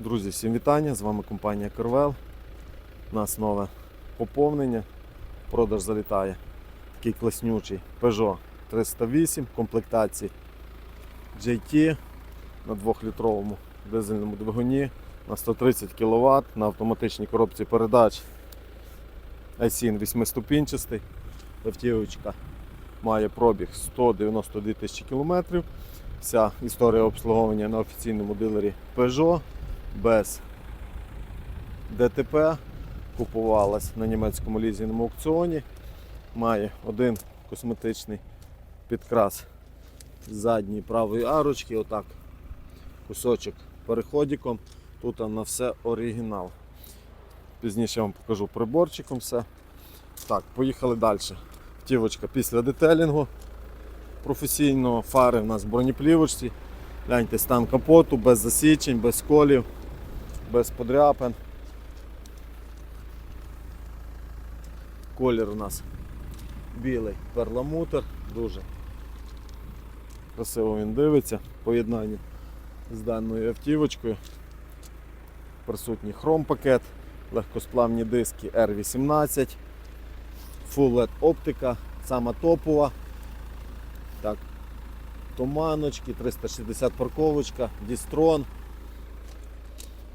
Друзі, всім вітання! З вами компанія Корвел. У нас нове поповнення. Продаж залітає. Такий класнючий Peugeot 308 комплектації JT на 2-літровому дизельному двигуні на 130 кВт на автоматичній коробці передач. i7 8-ступінчастий. Автівочка має пробіг 192 тисячі кілометрів. Вся історія обслуговування на офіційному дилері Peugeot без ДТП. Купувалась на німецькому лізінному аукціоні. Має один косметичний підкрас задньої правої арочки. Отак. Кусочок переходиком. Тут на все оригінал. Пізніше я вам покажу приборчиком все. Так, поїхали далі. Втівочка після детелінгу професійного, фари в нас в бронеплівочці. Гляньте, стан капоту, без засічень, без колів, без подряпин. Колір у нас білий перламутр, дуже красиво він дивиться в поєднанні з даною автівочкою. Присутній хром-пакет, легкосплавні диски R18, Full LED оптика, сама топова. Так, туманочки, 360 парковочка, Дістрон.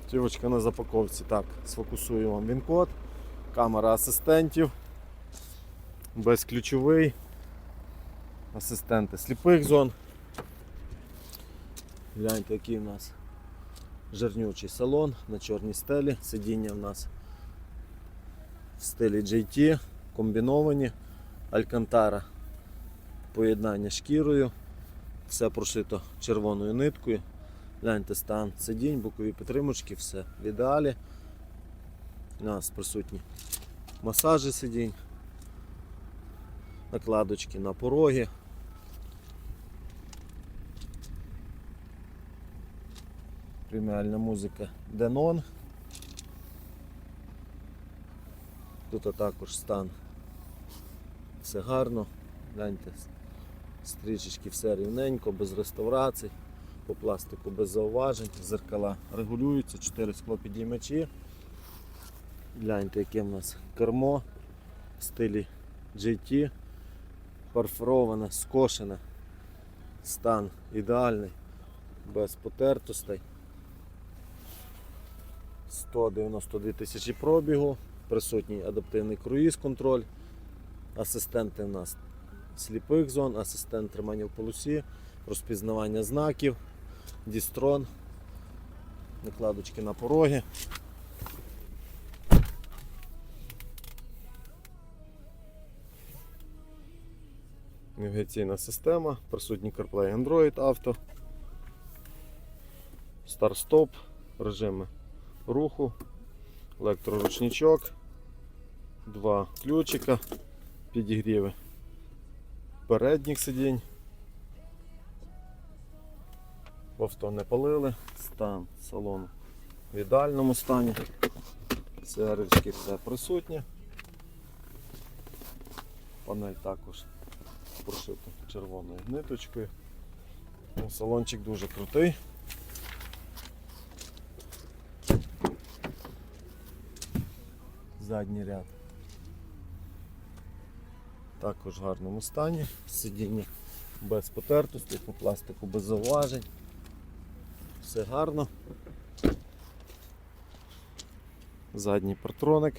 Тівочка на запаковці. Так, сфокусую вам він-код, камера асистентів, безключовий, асистенти сліпих зон. Гляньте, який у нас жирнючий салон на чорній стелі. Сидіння в нас в стилі JT, комбіновані, Алькантара поєднання шкірою, все прошито червоною ниткою. Гляньте стан сидінь, бокові підтримочки, все в ідеалі. У нас присутні масажі сидінь, накладочки на пороги. Преміальна музика Denon. Тут також стан. Все гарно. Гляньте, стрічечки все рівненько, без реставрацій, по пластику без зауважень, зеркала регулюються, 4 склопідіймачі. Гляньте, яке в нас кермо в стилі GT, парфороване, скошене, стан ідеальний, без потертостей. 192 тисячі пробігу, присутній адаптивний круїз контроль, асистенти в нас сліпих зон, асистент тримання в полосі, розпізнавання знаків, дістрон, накладочки на пороги. Навігаційна система, присутній CarPlay Android Auto, старт-стоп, режими руху, електроручничок, два ключика, підігріви передніх сидінь. В авто не палили, стан салону в ідеальному стані. Серечки все присутнє. Панель також прошита червоною ниточкою. Ну, Салончик дуже крутий. Задній ряд також в гарному стані. Сидіння без потертостей, по пластику без зауважень. Все гарно. Задній партроник.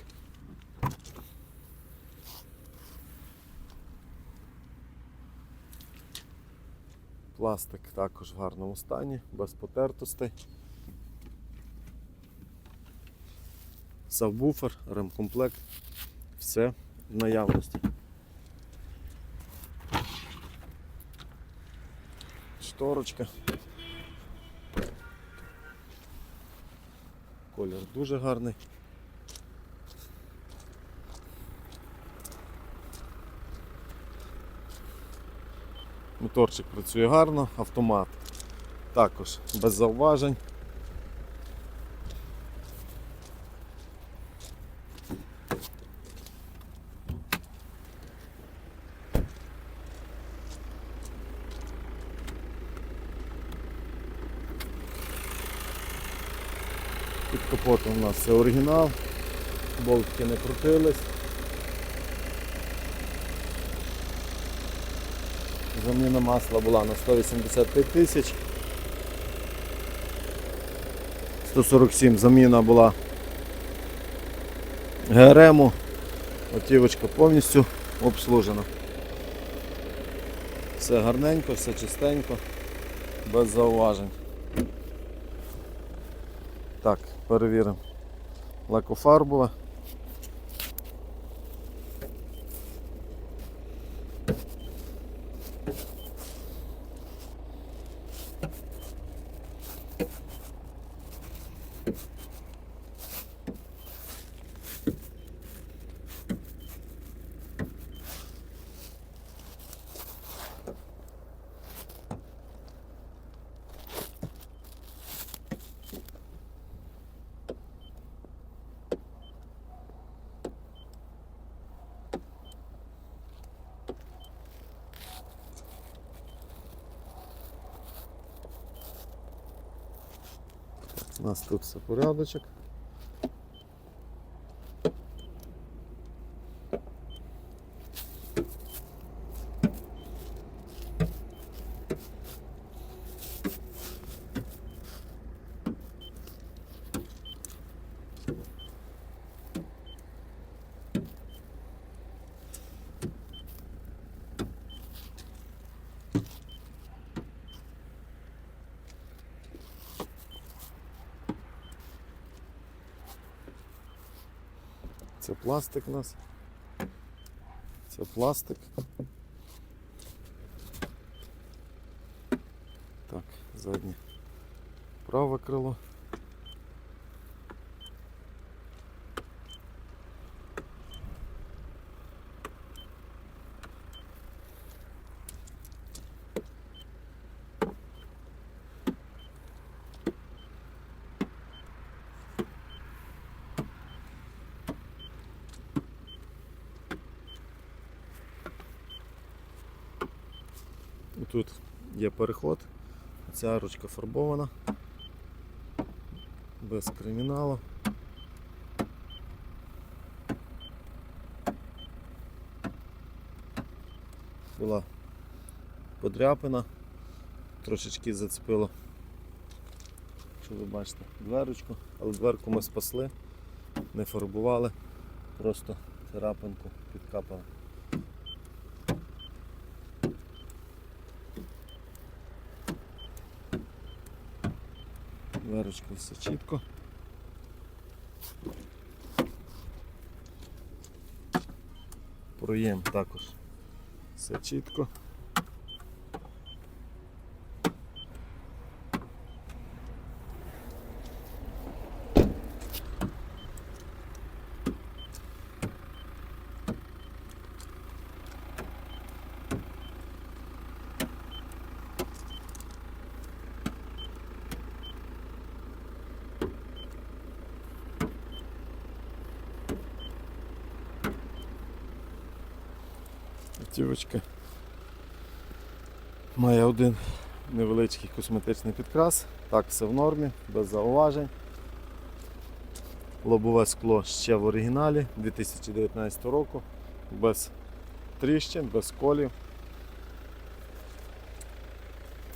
Пластик також в гарному стані, без потертостей. Сабвуфер, ремкомплект, все в наявності. шторочка. Колір дуже гарний. Моторчик працює гарно, автомат також без зауважень. Капотом у нас все оригінал, болтики не крутились. Заміна масла була на 185 тисяч. 147 заміна була ГРМу. Автівочка повністю обслужена. Все гарненько, все чистенько, без зауважень. Так, перевіримо. Лакофарбове. Нас тут все порядочок. Це пластик у нас. Це пластик. Так, заднє праве крило. Тут є переход, ця ручка фарбована, без криміналу. Була подряпина, трошечки зацепило, що ви бачите, дверочку, але дверку ми спасли, не фарбували, просто царапинку підкапали. Дверочка все чітко. Проєм також все чітко. Автівочка має один невеличкий косметичний підкрас. Так, все в нормі, без зауважень. Лобове скло ще в оригіналі 2019 року, без тріщин, без колів.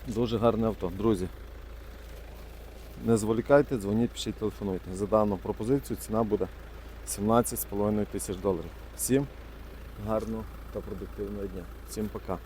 Дуже гарне авто, друзі. Не зволікайте, дзвоніть, пишіть, телефонуйте. За дану пропозицію ціна буде 17,5 тисяч доларів. Всім гарного та продуктивного дня. Всім пока.